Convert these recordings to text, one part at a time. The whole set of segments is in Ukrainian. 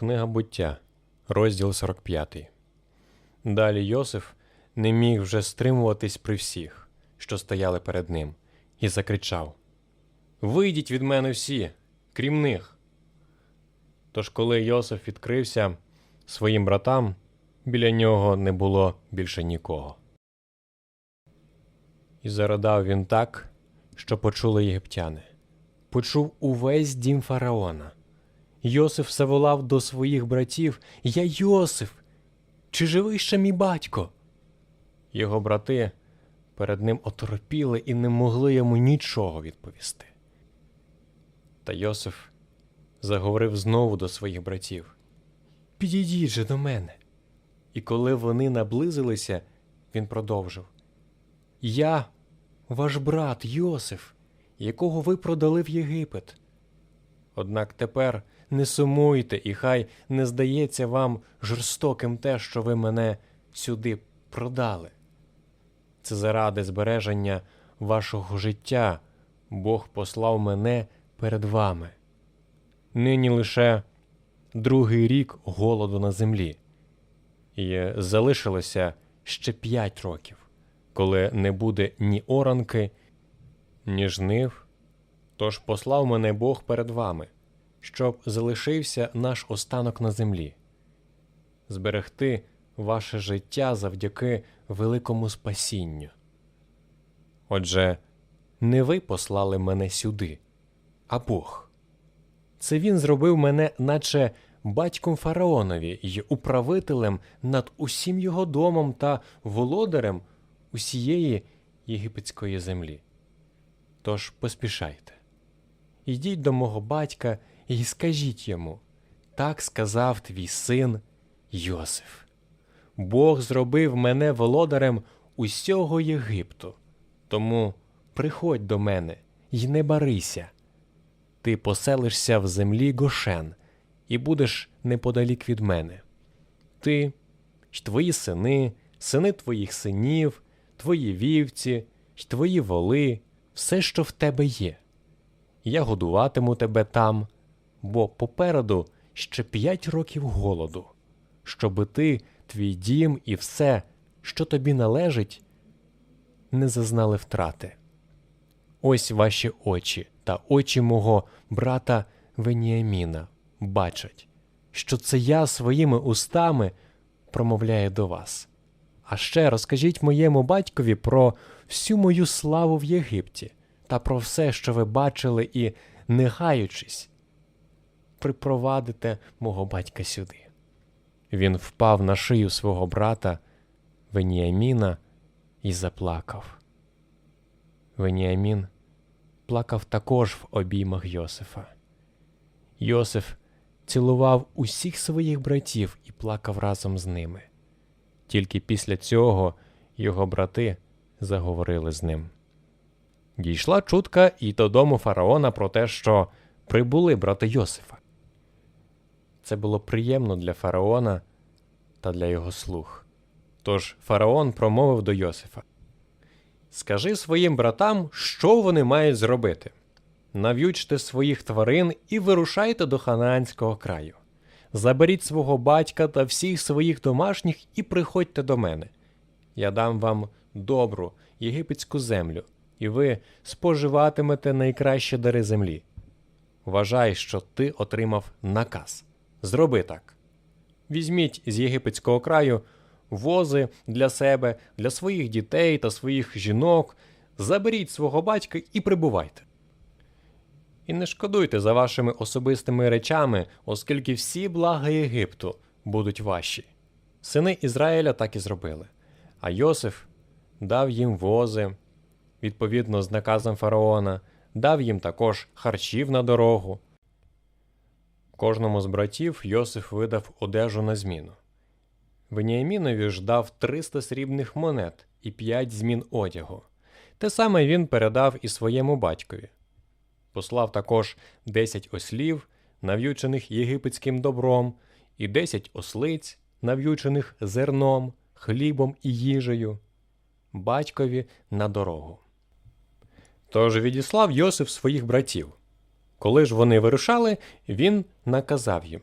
Книга буття, розділ 45. Далі Йосиф не міг вже стримуватись при всіх, що стояли перед ним, і закричав: Вийдіть від мене всі, крім них. Тож, коли Йосиф відкрився своїм братам, біля нього не було більше нікого. І заридав він так, що почули єгиптяни. Почув увесь дім фараона. Йосиф все волав до своїх братів Я Йосиф. Чи живий ще мій батько? Його брати перед ним оторопіли і не могли йому нічого відповісти. Та Йосиф заговорив знову до своїх братів Підійдіть же до мене. І коли вони наблизилися, він продовжив Я, ваш брат Йосиф, якого ви продали в Єгипет. Однак тепер не сумуйте, і хай не здається вам жорстоким те, що ви мене сюди продали. Це заради збереження вашого життя Бог послав мене перед вами. Нині лише другий рік голоду на землі, і залишилося ще п'ять років, коли не буде ні оранки, ні жнив. Тож послав мене Бог перед вами, щоб залишився наш останок на землі, зберегти ваше життя завдяки великому спасінню. Отже, не ви послали мене сюди, а Бог. Це він зробив мене, наче батьком фараонові й управителем над усім його домом та володарем усієї єгипетської землі. Тож поспішайте. Йдіть до мого батька і скажіть йому так сказав твій син Йосиф. Бог зробив мене володарем усього Єгипту. Тому приходь до мене й не барися. Ти поселишся в землі Гошен і будеш неподалік від мене. Ти й твої сини, сини твоїх синів, твої вівці, й твої воли, все, що в тебе є. Я годуватиму тебе там, бо попереду ще п'ять років голоду, щоби ти, твій дім і все, що тобі належить, не зазнали втрати. Ось ваші очі та очі мого брата Веніаміна бачать, що це я своїми устами промовляю до вас. А ще розкажіть моєму батькові про всю мою славу в Єгипті та про все, що ви бачили, і, не гаючись, припровадите мого батька сюди. Він впав на шию свого брата Веніаміна і заплакав. Веніамін плакав також в обіймах Йосифа. Йосиф цілував усіх своїх братів і плакав разом з ними. Тільки після цього його брати заговорили з ним. Дійшла чутка і додому фараона про те, що прибули брати Йосифа. Це було приємно для фараона та для його слуг. Тож фараон промовив до Йосифа: Скажи своїм братам, що вони мають зробити. Нав'ючте своїх тварин і вирушайте до ханаанського краю. Заберіть свого батька та всіх своїх домашніх і приходьте до мене. Я дам вам добру єгипетську землю, і ви споживатимете найкращі дари землі. Вважай, що ти отримав наказ. Зроби так. Візьміть з єгипетського краю вози для себе, для своїх дітей та своїх жінок, заберіть свого батька і прибувайте. І не шкодуйте за вашими особистими речами, оскільки всі блага Єгипту будуть ваші. Сини Ізраїля так і зробили. А Йосиф дав їм вози, відповідно з наказом фараона, дав їм також харчів на дорогу. Кожному з братів Йосиф видав одежу на зміну. Веніамінові ж дав 300 срібних монет і 5 змін одягу. Те саме він передав і своєму батькові. Послав також 10 ослів, нав'ючених єгипетським добром, і 10 ослиць, нав'ючених зерном, хлібом і їжею, батькові на дорогу. Тож відіслав Йосиф своїх братів. Коли ж вони вирушали, він наказав їм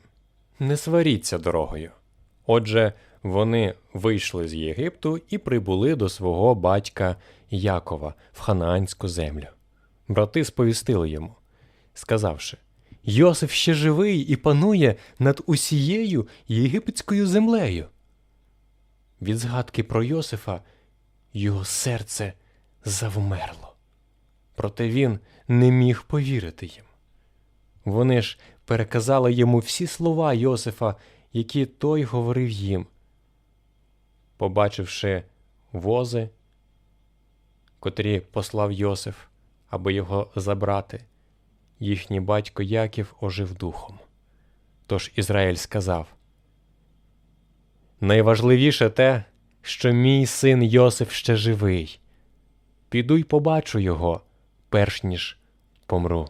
не сваріться дорогою. Отже, вони вийшли з Єгипту і прибули до свого батька Якова в ханаанську землю. Брати сповістили йому, сказавши: Йосиф ще живий і панує над усією єгипетською землею. Від згадки про Йосифа його серце завмерло. Проте він не міг повірити їм. Вони ж переказали йому всі слова Йосифа, які той говорив їм. Побачивши вози, котрі послав Йосиф, аби його забрати, їхній батько Яків ожив духом. Тож Ізраїль сказав: Найважливіше те, що мій син Йосиф ще живий. Піду й побачу його, перш ніж помру.